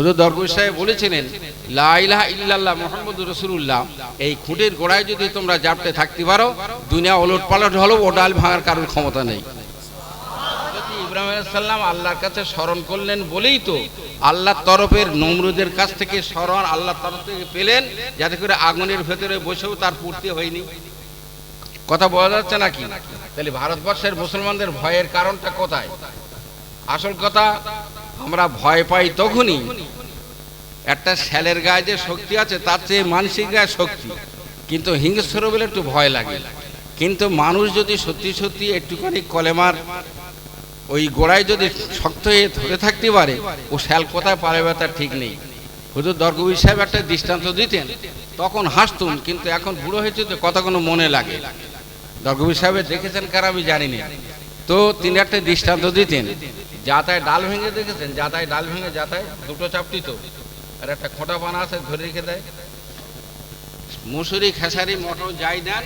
হুজুর দরগুর সাহেব বলেছিলেন লাইলাহা ইল্লাল্লাহ মোহাম্মদ রসুল্লাহ এই খুঁটির গোড়ায় যদি তোমরা জাপটে থাকতে পারো, দুনিয়া ওলট পালট হলো, ও ডাল ভাঙার কারোর ক্ষমতা নেই। ইব্রাহিম সাল্লাম আল্লাহর কাছে স্মরণ করলেন, বলেই তো আল্লাহর তরফের নমরুদের কাছ থেকে স্মরণ আল্লাহর তরফ থেকে পেলেন, যাতে করে আগুনের ভেতরে বসেও তার পূর্তি হয়নি। কথা বলা যাচ্ছে নাকি? তাহলে ভারতবর্ষের মুসলমানদের ভয়ের কারণটা কোথায়? আসল কথা আমরা ভয় পাই তখনই। একটা শ্যালের গায়ে যে শক্তি আছে, তার চেয়ে মানসিক গায়ে শক্তি। কিন্তু হিংস্র বলে একটু ভয় লাগে। কিন্তু মানুষ যদি সত্যি সত্যি একটুখানি কলেমার ওই গোড়ায় যদি শক্ত হয়ে ধরে থাকতে পারে, ও শ্যাল কোথায় পালাবে তার ঠিক নেই। হুজুর দরগবী সাহেব একটা দৃষ্টান্ত দিতেন, তখন হাসতুম, কিন্তু এখন বুড়ো হয়েছে তো কথা কোনো মনে লাগে। দরগবী সাহেবের দেখেছেন কার আমি জানি না। তো তিনি একটা দৃষ্টান্ত দিতেন। যাতায় ডাল ভেঙে দেখেছেন? যাতায় ডাল ভেঙে যাতায় দুটো চাপটি তো। আর একটা খোঁটা পানা আছে, ধরে রেখে দেয়। মুসুরি, খেসারি, মটর যাই দেন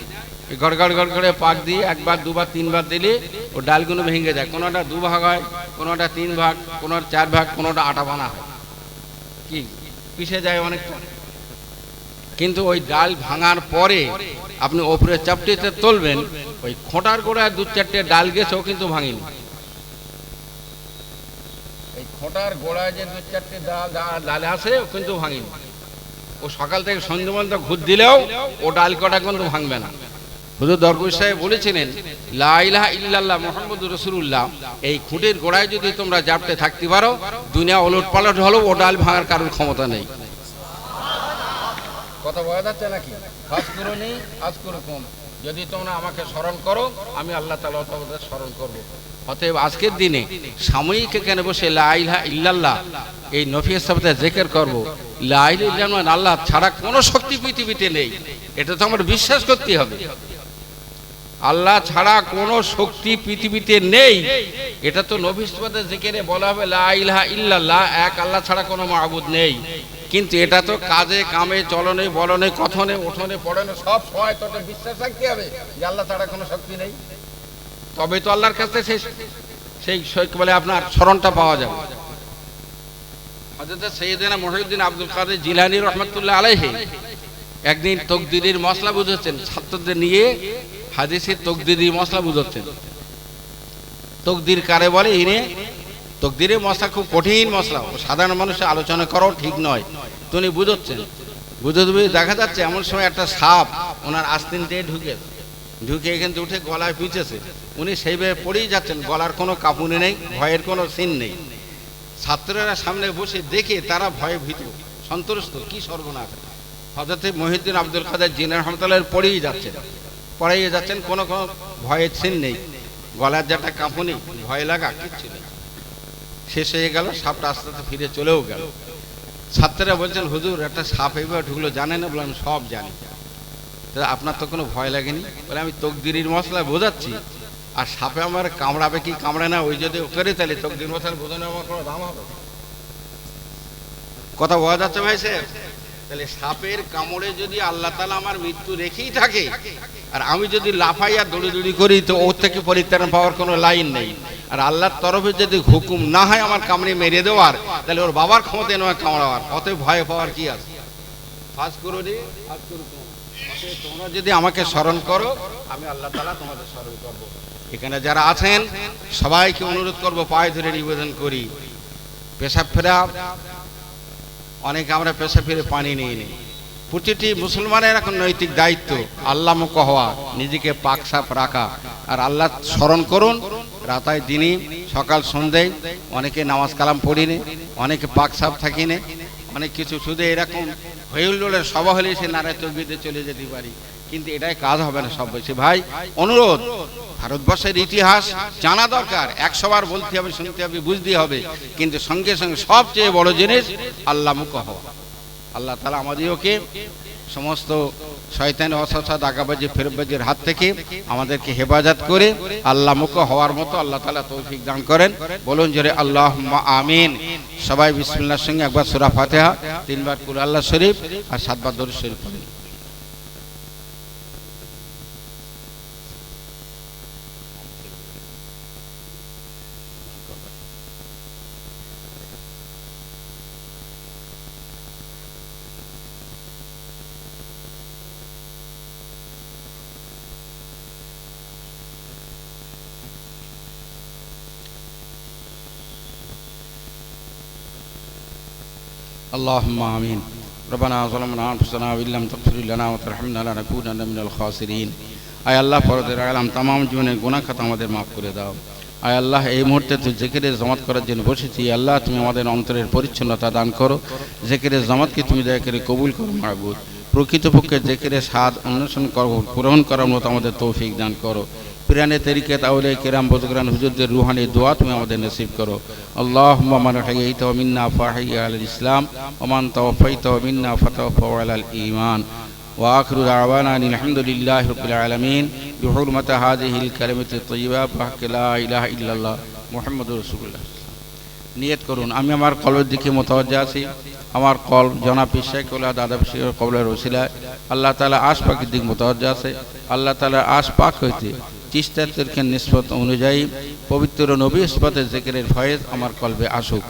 গড় গড় গড় করে পাক দিয়ে একবার, দুবার, তিনবার দিলে ও ডালগুলো ভেঙে যায়। কোনোটা দু ভাগ হয়, কোনোটা তিন ভাগ, কোনোটা চার ভাগ, কোনোটা আটা বানা হয়। কি? পিষে যায় অনেকটা কিন্তু ওই ডাল ভাঙার পরে আপনি ওপরে চাপটিতে তুলবেন, ওই খোঁটার গোড়ায় দু চারটে ডাল গেছে, ও কিন্তু ভাঙেনি। এই গোড়ায় যে দু চারটে ডাল ও কিন্তু ভাঙেনি। ও সকাল থেকে সন্ধ্যে পর্যন্ত ঘুর দিলেও ও ডাল কটা কিন্তু ভাঙবে না। হুজুর দরগুর সাহেব বলেছিলেন লাইলাহা ইল্লাল্লাহ মোহাম্মদ রসুল্লাহ এই খুঁটির গোড়ায় যদি তোমরা জাপটে থাকতে পারো, দুনিয়া ওলট পালট হলো ও ডাল ভাঙার কারোর ক্ষমতা নেই। কথা বোঝা যাচ্ছে নাকি? ফাজ করো নেই, আজ কম। যদি তোমরা আমাকে স্মরণ করো, আমি আল্লাহ তালা তোমাদের স্মরণ করব। অতএব আজকের দিনে সাময়িক এখানে বসে লাইলা ইল্লাল্লাহ, এই নফিয়ের সাথে জেকের করব। লাইল ইল্লাহ আল্লাহ ছাড়া কোনো শক্তি পৃথিবীতে নেই। এটা তো আমার বিশ্বাস করতে হবে। আল্লাহ ছাড়া কোনো শক্তি পৃথিবীতে নেই। এটা তো নভিসপদে জেকেরে বলা হবে লা ইলাহা ইল্লাল্লাহ, এক আল্লাহ ছাড়া কোনো মাহবুদ নেই। কিন্তু এটা তো কাজে, কামে, চলনে, বলনে, কথনে, উঠনে, পড়নে, সব সময় তোকে বিশ্বাস রাখতে হবে যে আল্লাহ ছাড়া কোনো শক্তি নেই। তবে তো আল্লাহর কাছে সেই সেই সেই বলে আপনার স্মরণটা পাওয়া যাবে। হযরত সৈয়দনা মহিউদ্দিন আব্দুল কাদের জিলানী রহমতুল্লাহ আলাইহি একদিন তকদিরের মশলা বুঝাচ্ছেন, ছাত্রদের নিয়ে হাদিসের তকদিরি মশলা বুঝাচ্ছেন। তকদির কারে বলে? ইনে তকদিরের মশলা খুব কঠিন মশলা। সাধারণ মানুষের আলোচনা করাও ঠিক নয়। তো উনি বুঝাচ্ছেন। বুঝে দেখা যাচ্ছে এমন সময় একটা সাপ ওনার আস্তিন দিয়ে ঢুকে। ঢুকে এখান থেকে উঠে গলায় পিছেছে উনি সেইভাবে পড়েই যাচ্ছেন। গলার কোনো কাপুনি নেই, ভয়ের কোনো সিন নেই। ছাত্ররা সামনে বসে দেখে তারা ভয়ে ভীত। সন্তুষ্ট, কি সর্বনাশ। হজরতে মহিউদ্দিন আব্দুল কাদের জিনের রহমতুল্লাহ পড়েই যাচ্ছেন পড়াইয়ে যাচ্ছেন, কোনো কোনো ভয়ের সিন নেই। গলার যেটা কাঁপুনি, ভয় লাগা কিচ্ছু নেই। শেষ হয়ে গেল, সাপটা আস্তে আস্তে ফিরে চলেও গেল। ছাত্ররা বলছেন, হুজুর, একটা সাপ এইভাবে ঢুকলো, জানে না? বলে আমি সব জানি। আপনার তো কোনো ভয় লাগেনি? বলে, আমি তকদিরির মশলা বোঝাচ্ছি। আর সাপে আমার কামড়াবে কি কামড়ে না, ওই যদি করে তাহলে তকদির মশলা বোঝানো আমার কোনো দাম হবে কথা বোঝা যাচ্ছে ভাই সাহেব, তাহলে সাপের কামড়ে যদি আল্লাহ তালা আমার মৃত্যু রেখেই থাকে, আর আমি যদি লাফাই আর দৌড়ি দৌড়ি করি, তো ওর থেকে পরিত্রাণ পাওয়ার কোনো লাইন নেই। আর আল্লাহর তরফে যদি হুকুম না হয় আমার কামড়ে মেরে দেওয়ার, তাহলে ওর বাবার ক্ষমতা নয় কামড়াবার। অতএব ভয় পাওয়ার কি আছে? যদি আমাকে স্মরণ করো, আমি আল্লাহ তালা তোমাদের স্মরণ এখানে যারা আছেন, সবাইকে অনুরোধ করব, পায়ে ধরে নিবেদন করি। পেশাব ফেরা, অনেকে আমরা পেশা ফিরে পানি নিয়ে নিই। প্রতিটি মুসলমানের এখন নৈতিক দায়িত্ব, আল্লাহ মুখ হওয়া, নিজেকে পাক সাপ রাখা। আর আল্লাহ স্মরণ করুন রাতায় দিনই সকাল, সন্ধ্যায় অনেকে নামাজ কালাম পড়িনি, অনেকে পাক সাপ থাকিনে, অনেক কিছু। শুধু এরকম হইহুল্লোড়ের সভা হলে সে নারায় তকবিতে চলে যেতে পারি। কিন্তু এটাই কাজ হবে না সব বেশি। ভাই, অনুরোধ, ভারতবর্ষের ইতিহাস জানা দরকার। একশো বার বলতে হবে, শুনতে হবে বুঝতে হবে। কিন্তু সঙ্গে সঙ্গে সবচেয়ে বড় জিনিস, আল্লাহ মুখ হওয়া। আল্লাহ তালা আমাদেরকে সমস্ত শয়তান অসসা দাগাবাজি ফেরবাজির হাত থেকে আমাদেরকে হেফাজত করে আল্লাহ মুখ হওয়ার মতো আল্লাহ তালা তৌফিক দান করেন। বলুন জোরে আল্লাহ আমিন। সবাই বিসমিল্লার সঙ্গে একবার সুরা ফাতেহা, তিনবার কুল আল্লাহ শরীফ আর সাতবার দরুদ শরীফ পড়েন اللهم آمين ربنا ظلمنا أنفسنا وإن لم تغفر لنا وترحمنا لنكونن من الخاسرين আয় আল্লাহ পরদের আলাম তাম জীবনের গুণা খাতা আমাদের মাফ করে দাও আয় আল্লাহ এই মুহূর্তে তুই জেকেরে জমাত করার জন্য বসেছি আল্লাহ তুমি আমাদের অন্তরের পরিচ্ছন্নতা দান করো জেকেরে জমাতকে তুমি দয়া করে কবুল করো মাহবুদ প্রকৃতপক্ষে জেকেরে স্বাদ অন্বেষণ করো গ্রহণ করার মতো আমাদের তৌফিক দান করো পিরানে তরিকে তাহলে কেরাম বজগ্রান হুজুরদের রুহানি দোয়া তুমি আমাদের নসিব করো আল্লাহ মান হাইয়াইত মিন্না ফাহিয়া আল ইসলাম ওমান তাওফাইত মিন্না ফাতাওফা আল ইমান وآخر دعوانا أن الحمد لله رب العالمين بحرمة هذه الكلمة الطيبة بحق لا إله إلا الله محمد رسول الله নিয়ত করুন আমি আমার কলের দিকে মোতাবজ্জা আছি আমার কল জনাব পিসাই কোলা দাদা পিসাই কবলের ওসিলায় আল্লাহ তালা আশ পাখির দিক মোতাবজ্জা আছে আল্লাহ তালা আশ পাক হইতে চিস্তাত্তরকে নিষ্পত অনুযায়ী পবিত্র নবী ইস্পাতে জেকেরের ফয়েজ আমার কলবে আসুক।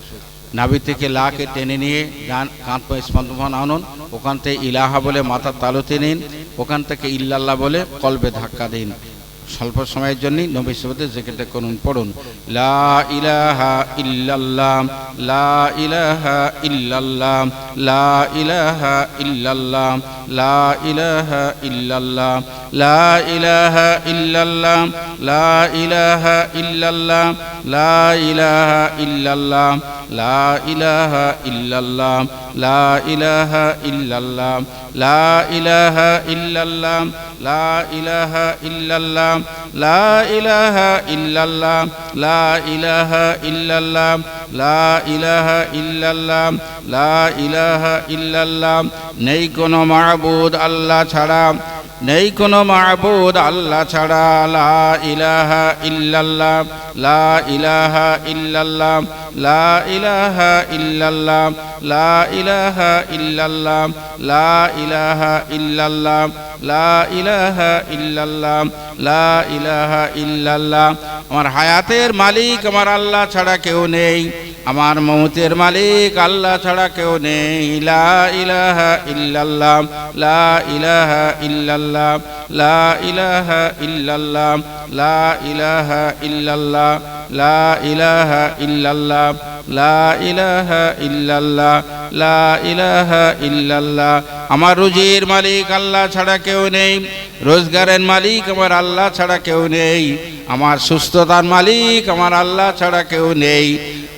নাবি থেকে লাকে টেনে নিয়ে গান কাঁধ পা স্পন্দন আনুন, ওখান থেকে ইলাহা বলে মাথার তালুতে নিন, ওখান থেকে ইল্লাল্লাহ বলে কলবে ধাক্কা দিন। স্বল্প সময়ের জন্য নবী সাবাদের জেকেরটা করুন, পড়ুন। লা ইলাহা ইল্লাল্লাহ, লা ইলাহা ইল্লাল্লাহ, লা ইলাহা ইল্লাল্লাহ, লা ইলাহা ইল্লাল্লাহ ইলাহা ইল্লাল্লাহ লা ইলাহা ইল্লাল্লাহ লা ইলাহা ইল্লাল্লাহ লা ইলাহা ইল্লাল্লাহ লা ইলাহা ইল্লাল্লাহ লা ইলাহা ইল্লাল্লাহ লা ইলাহা ইল্লাল্লাহ লা ইলাহা ইল্লাল্লাহ লা ইলাহা ইল্লাল্লাহ লা ইলাহা ইল্লাল্লাহ লা ইলাহা ইল্লাল্লাহ নেই কোনো মাহবুদ আল্লাহ ছাড়া নেই কোনো মাহবুদ আল্লাহ ছাড়া, লা ইলাহা ইল্লাল্লাহ, লা ইলাহা ইল্লাল্লাহ, লা ইলাহা ইল্লাল্লাহ, লা ইলাহা ইল্লাল্লাহ, লা ইলাহা ইল্লাল্লাহ, লা ইলাহা ইল্লাল্লাহ, লা ইলাহা ইল্লাল্লাহ। আমার হায়াতের মালিক, আমার আল্লাহ ছাড়া কেউ নেই। আমার মমতের মালিক আল্লাহ ছাড়া কেউ নেই। লা ইলাহা ইল্লাল্লাহ, লা ইলাহা ইল্লাল্লাহ, লা ইলাহা ইল্লাল্লাহ, লা ইলাহা ইল্লাল্লাহ, লা ইলাহা ইল্লাল্লাহ, লা ইলাহা লা ইলাহা আমার রুজির মালিক আল্লাহ ছাড়া কেউ নেই। রোজগারের মালিক আমার আল্লাহ ছাড়া কেউ নেই। আমার সুস্থতার মালিক আমার আল্লাহ ছাড়া কেউ নেই।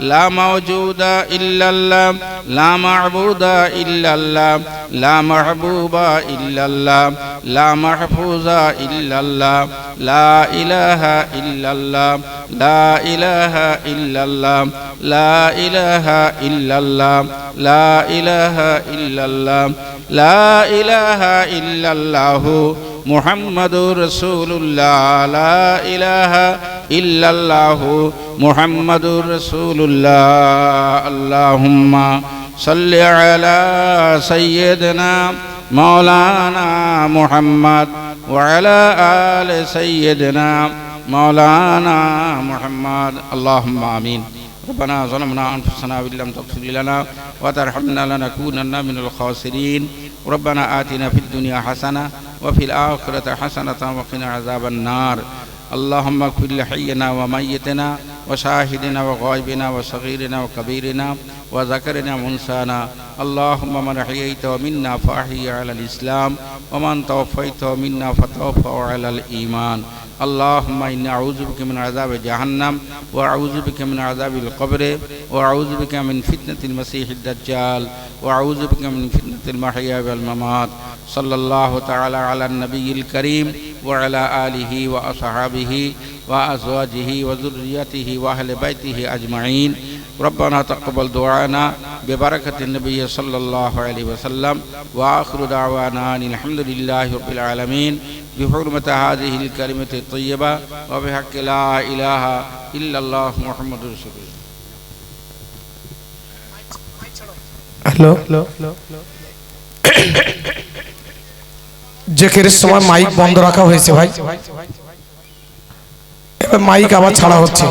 لا موجود إلا الله لا معبود إلا الله لا محبوب إلا الله لا محفوظ إلا الله لا إله إلا الله لا إله إلا الله لا إله إلا الله لا إله إلا الله لا إله إلا الله محمد رسول الله لا إله ইল্লাল্লাহ মুহাম্মাদুর রাসূলুল্লাহ আল্লাহুম্মা সাল্লি আলা সাইয়্যিদিনা মাওলানা Muhammad وعلى آل سيدنا مولانا محمد اللهم آمين ربنا ظلمنا أنفسنا وإن لم تغفر لنا وترحمنا لنكونن من الخاسرين ربنا آتنا في الدنيا حسنة وفي الآخرة حسنة وقنا عذاب النار اللهم اغفر لحينا وميتنا وشاهدنا وغائبنا وصغيرنا وكبيرنا وذكرنا وانسانا اللهم من أحييت منا فاحي على الإسلام ومن توفيت منا فتوفى على الإيمان. اللهم إني أعوذ بك من عذاب جهنم وأعوذ بك من عذاب القبر وأعوذ بك من فتنة المسيح الدجال وأعوذ بك من فتنة المحيا والممات. صلى الله تعالى على النبي الكريم وعلى آله وأصحابه وأزواجه وذريته وأهل بيته أجمعين ربنا تقبل دعانا ببركة النبي صلى الله عليه وسلم وآخر دعوانا الحمد لله رب العالمين بحرمة هذه الكلمة الطيبة وبحق لا إله إلا الله محمد رسول الله Hello. Hello. Hello. Hello. জেকের সময় মাইক বন্ধ রাখা হয়েছে ভাই। এবার মাইক আবার ছাড়া হচ্ছে।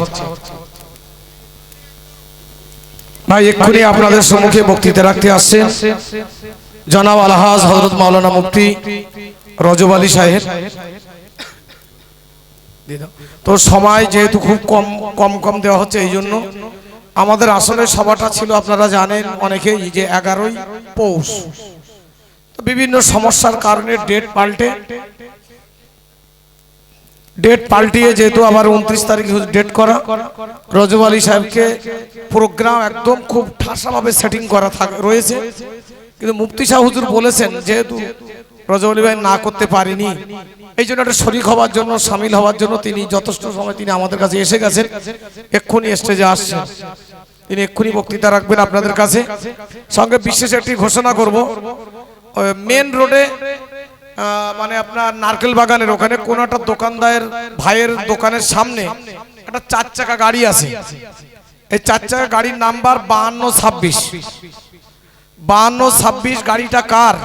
ভাই এক্ষুনি আপনাদের সম্মুখে বক্তৃতা রাখতে আসছেন জনাব আলহাজ হজরত মাওলানা মুফতি রজব আলী সাহেব। তো সময় যেহেতু খুব কম কম কম দেওয়া হচ্ছে এই জন্য আমাদের আসলে সভাটা ছিল আপনারা জানেন অনেকেই যে এগারোই পৌষ। বিভিন্ন সমস্যার কারণে ডেট পাল্টে। ডেট পাল্টিয়ে যেহেতু আবার উনত্রিশ তারিখ ডেট করা, রজব আলী সাহেবকে প্রোগ্রাম একদম খুব ঠাসাভাবে সেটিং করা রয়েছে। কিন্তু মুফতি শাহ হুজুর বলেছেন, যেহেতু রজব আলী ভাই না করতে পারেনি, এই জন্য একটা শরিক হওয়ার জন্য, সামিল হওয়ার জন্য তিনি যথেষ্ট সময় তিনি আমাদের কাছে এসে গেছেন। এক্ষুনি স্টেজে আসছেন। তিনি এক্ষুনি বক্তৃতা রাখবেন আপনাদের কাছে। সঙ্গে বিশেষ একটি ঘোষণা করব। মেন রোডে মানে আপনার নারকেল বাগানের ওখানে কোন একটা দোকানদারের ভাইয়ের দোকানের সামনে একটা চার চাকা গাড়ি আছে। এই চার চাকা গাড়ির নাম্বার বাহান্ন ছাব্বিশ। বাহান্ন ছাব্বিশ গাড়িটা কার?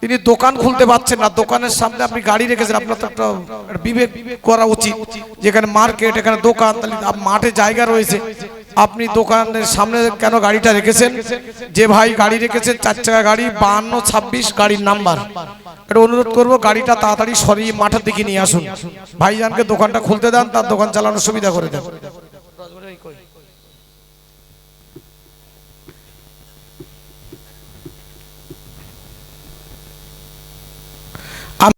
তিনি দোকান খুলতে পারছেন না। দোকানের সামনে আপনি গাড়ি রেখেছেন, আপনার তো একটা বিবেক করা উচিত। যেখানে মার্কেট এখানে দোকান, তাহলে মাঠে জায়গা রয়েছে। আপনি দোকানের সামনে কেন গাড়িটা রেখেছেন? যে ভাই গাড়ি রেখেছেন চার চাকা গাড়ি বাহান্ন ছাব্বিশ গাড়ির নাম্বার। এটা অনুরোধ করব, গাড়িটা তাড়াতাড়ি সরিয়ে মাঠের দিকে নিয়ে আসুন। ভাইজানকে দোকানটা খুলতে দেন, তার দোকান চালানোর সুবিধা করে দেন।